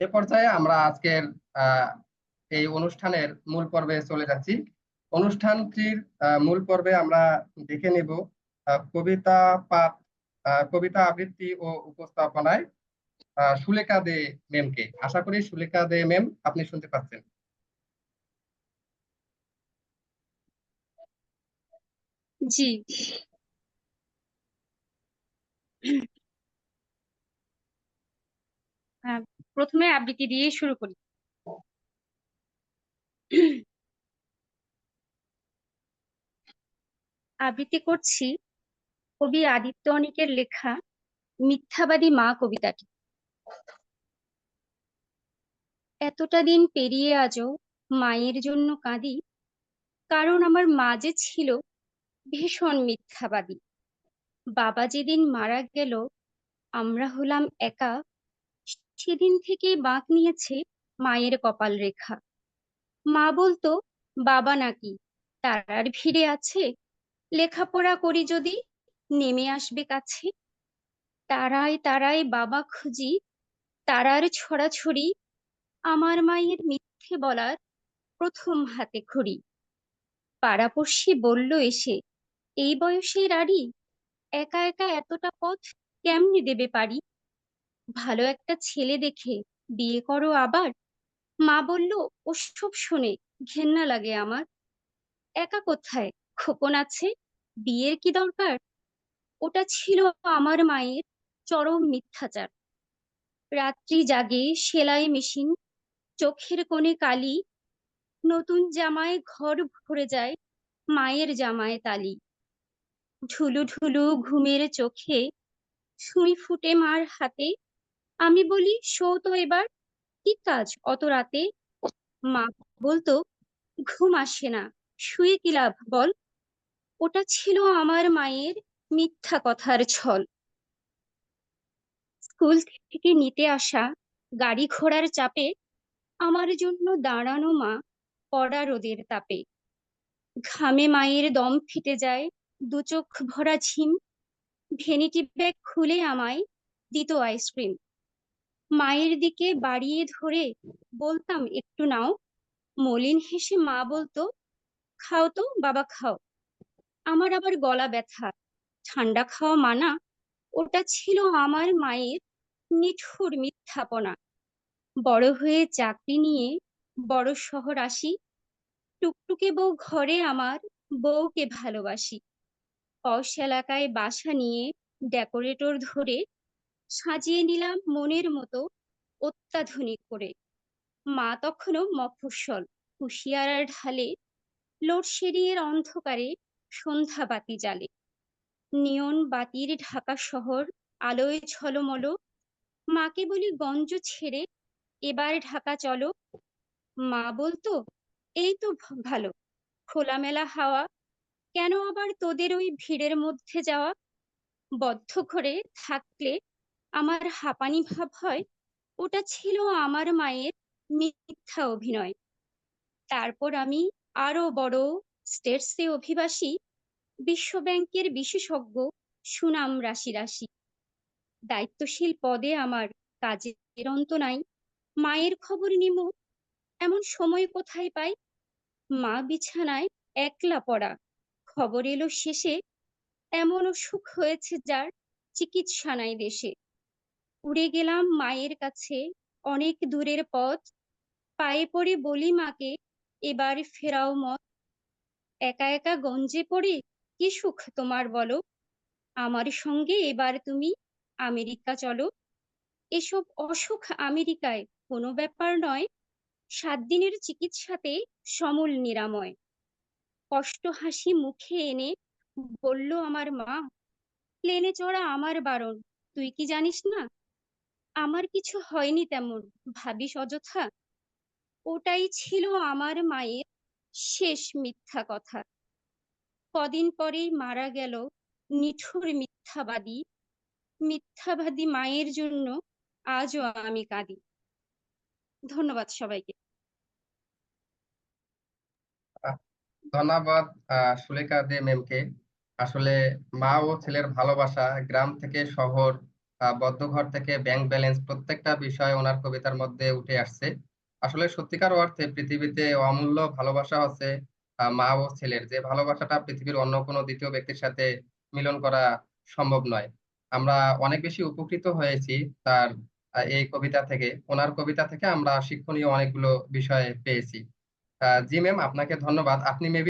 এ পর্যায়ে আমরা আজকের এই অনুষ্ঠানের মূল পর্বে চলে যাচ্ছি। অনুষ্ঠানটির মূল পর্বে আমরা দেখে নেব কবিতা পাঠ কবিতা আবৃত্তি ও উপস্থাপনায় সুলেখা দে ম্যামকে আশা করি সুলেখা দে ম্যাম আপনি শুনতে পাচ্ছেন। জি। প্রথমে আবৃত্তি দিয়ে শুরু করি। আবৃত্তি করছি কবি আদিত্য অনিকের লেখা মিথ্যাবাদী মা কবিতাটি। এতটা দিন পেরিয়ে আজও মায়ের জন্য কাঁদি, কারণ আমার মা যে ছিল ভীষণ মিথ্যাবাদী। বাবা যেদিন মারা গেল, আমরা হলাম একা সেদিন থেকেই বাঁক নিয়েছে মায়ের কপাল রেখা। মা বলতো, বাবা নাকি তারার ভিড়ে আছে। লেখাপড়া করি যদি, নেমে আসবে কাছে। তারাই তারাই বাবা খুঁজি তারার ছড়াছড়ি। আমার মায়ের মিথ্যে বলার প্রথম হাতে খড়ি পাড়াপড়শি বলল এসে, এই বয়সের আড়ি, একা একা এতটা পথ কেমনে দেবে পারি? ভালো একটা ছেলে দেখে বিয়ে করো আবার? মা বলল, ওসব শুনে, ঘেন্না লাগে আমার। একা কোথায়? খোকন আছে? বিয়ের কি দরকার? ওটা ছিল আমার মায়ের চরম মিথ্যাচার। রাত্রি জাগে, সেলাই মেশিন, চোখের কোণে কালি, নতুন জামায় ঘর ভরে যায় মায়ের জামায় তালি। ঢুলু ঢুলু ঘুমের চোখে সুই ফুটে মার হাতে আমি বলি, শো তো এবার। কি কাজ? অত রাতে? মা বলতো, ঘুম আসে না। শুয়ে কি লাভ বল? ওটা ছিল আমার মায়ের মিথ্যা কথার ছল। স্কুল থেকে নিতে আসা গাড়ি ঘোড়ার চাপে আমার জন্য দাঁড়ানো মা কড়া রোদের তাপে। ঘামে মায়ের দম ফিটে যায়, দু চোখ ভরা ঝিম। ভেনিটি ব্যাগ খুলে আমায় দিত আইসক্রিম। মায়ের দিকে বাড়িয়ে ধরে বলতাম, একটু নাও। মলিন হেসে মা বলতো, খাও তো, বাবা খাও। আমার আবার গলা ব্যথা। ঠান্ডা খাওয়া মানা, ওটা ছিল আমার মায়ের নিঠুর মিথ্যাপনা। বড় হয়ে চাকরি নিয়ে বড় শহর আসি, টুকটুকে বউ ঘরে আমার বউকে ভালোবাসি। পশ এলাকায় বাসা নিয়ে ডেকোরেটর ধরে সাজিয়ে নিলাম মনের মতো অত্যাধুনিক করে। মা তখনও মফস্বল, হুঁশিয়ারার ঢালে লোডশেডিংয়ের অন্ধকারে সন্ধ্যা বাতি জালে নিয়ন বাতির ঢাকা শহর আলোয় ঝলমল, মাকে বলি গঞ্জ ছেড়ে এবার ঢাকা চলো। মা বলতো, এই তো ভালো। খোলামেলা হাওয়া, কেন আবার তোদের ওই ভিড়ের মধ্যে যাওয়া? বদ্ধ ঘরে থাকলে আমার হাঁপানি ভাব হয়, ওটা ছিল আমার মায়ের মিথ্যা অভিনয়। তারপর আমি আরও বড় স্টেটসে অভিবাসী, বিশ্ব ব্যাংকের বিশেষজ্ঞ, সুনাম রাশি রাশি। দায়িত্বশীল পদে আমার কাজের অন্ত নাই, মায়ের খবর নিম, এমন সময় কোথায় পাই? মা বিছানায় একলা পড়া, খবর এলো শেষে এমন সুখ হয়েছে যার চিকিৎসা নাই দেশে। উড়ে গেলাম মায়ের কাছে, অনেক দূরের পথ। পায়ে পড়ে বলি মাকে, এবার ফেরাও মত একা একা গঞ্জে পড়ে? কি সুখ তোমার বলো? আমার সঙ্গে এবার তুমি আমেরিকা চলো। এসব অসুখ আমেরিকায় কোনো ব্যাপার নয়। সাত দিনের চিকিৎসাতে সমূল নিরাময়। কষ্ট হাসি মুখে এনে বলল আমার মা, প্লেনে চড়া আমার বারণ, তুই কি জানিস না? আমার কিছু হয়নি তেমন, ভাবিস অযথা? ওটাই ছিল আমার মায়ের শেষ মিথ্যা কথা। কদিন পরেই মারা গেল নিঠুর মিথ্যাবাদী মিথ্যাবাদী মায়ের জন্য আজও আমি কাঁদি। ধন্যবাদ সবাইকে। ধন্যবাদ সুলেখা দে ম্যামকে। আসলে মা ও ছেলের ভালোবাসা গ্রাম থেকে শহর বদ্ধ ঘর থেকে ব্যাংক ব্যালেন্স প্রত্যেকটা বিষয় ওনার কবিতার মধ্যে উঠে আসছে। আসলে সত্যিকার অর্থে পৃথিবীতে অমূল্য ভালোবাসা হচ্ছে মা ও ছেলের। যে ভালোবাসাটা পৃথিবীর অন্য কোনো দ্বিতীয় ব্যক্তির সাথে মিলন করা সম্ভব নয়। আমরা অনেক বেশি উপকৃত হয়েছি তার এই কবিতা থেকে। ওনার কবিতা থেকে আমরা শিক্ষণীয় অনেকগুলো বিষয় পেয়েছি। জি ম্যাম আপনাকে ধন্যবাদ। আপনি মেবি